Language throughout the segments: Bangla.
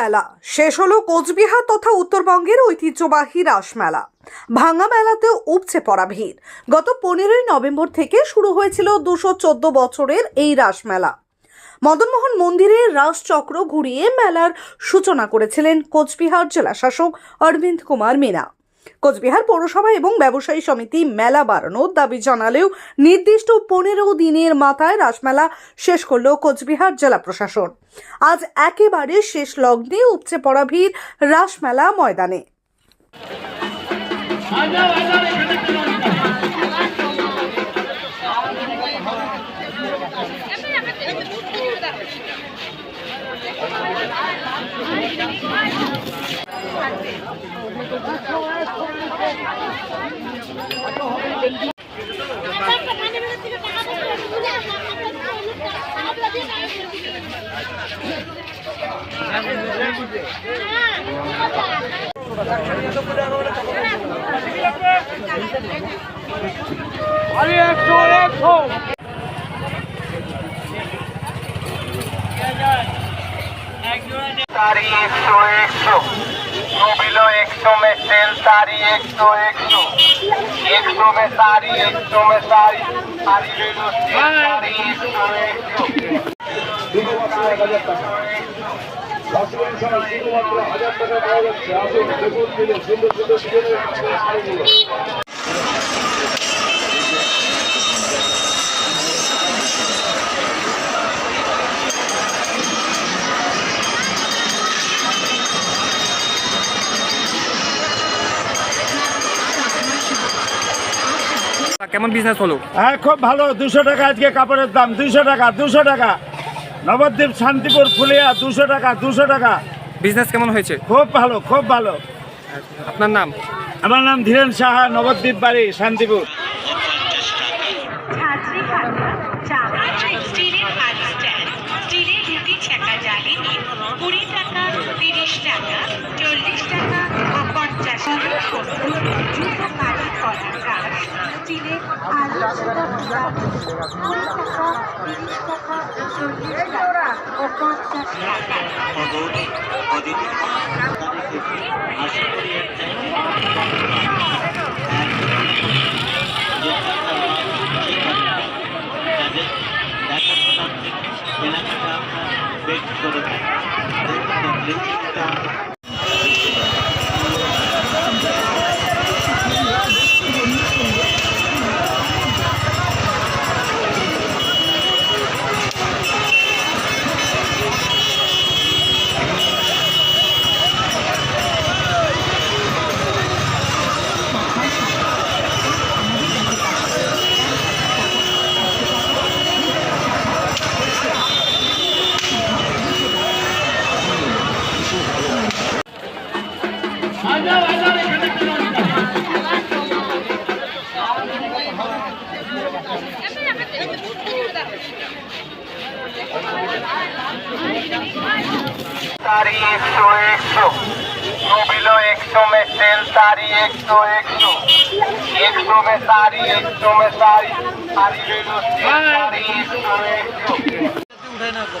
মেলা। শেষ হলো কোচবিহার তথা উত্তরবঙ্গের ঐতিহ্যবাহী রাসমেলা ভাঙা মেলাতেও উপচে পড়া ভিড়। গত পনেরোই নভেম্বর থেকে শুরু হয়েছিল দুশো চোদ্দ বছরের এই রাসমেলা মদনমোহন মন্দিরে রাসচক্র ঘুরিয়ে মেলার সূচনা করেছিলেন কোচবিহার জেলা শাসক অরবিন্দ কুমার মিনা কোচবিহার পৌরসভা এবং ব্যবসায়ী সমিতি মেলা বাড়ানোর দাবি জানালেও নির্দিষ্ট পনেরো দিনের মাথায় রাসমেলা শেষ করল কোচবিহার জেলা প্রশাসন। আজ একেবারে শেষ লগ্নে উপচে পড়া ভিড় রাসমেলা ময়দানে। আরে একশো একশো তারি একশো একশো নবিলো একশো মে সেল তারি একশো একশো একশো মে তারি একশো মে তারি তারি একশো একশো কেমন বিজনেস হলো? হ্যাঁ খুব ভালো। দুশো টাকা আজকে কাপড়ের দাম। দুশো টাকা দুশো টাকা। নবদ্বীপ শান্তিপুর ফুলিয়া দুশো টাকা দুশো টাকা। বিজনেস কেমন হয়েছে? খুব ভালো খুব ভালো। আপনার নাম? আমার নাম ধীরেন সাহা নবদ্বীপ বাড়ি শান্তিপুর। কুড়ি টাকা তিরিশ টাকা চল্লিশ টাকা ও পঞ্চাশ টাকা সত্তর તારી એકસો એકસો નોબિલો એકસો મેં સેલ તારી એકસો એકસો એકસો મેં સારી એકસો મેં સારી સારી વેલો તારી એકસો એકસો ઉઠાઈ ના કરો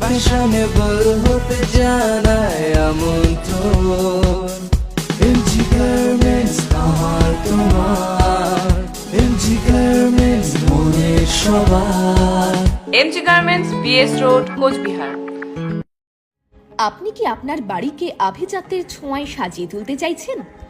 ফ্যাশনেবল হতে জানায় আমন্ত্রণ। এমজি গার্মেন্টস আমার তোমার। এমজি গার্মেন্টস মনে সবার। MG garments BS road Coochbehar. আপনি কি আপনার বাড়িকে আভিজাত্যের ছোঁয়ায় সাজিয়ে তুলতে চাইছেন?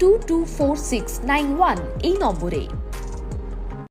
two two four six nine one এই নম্বরে।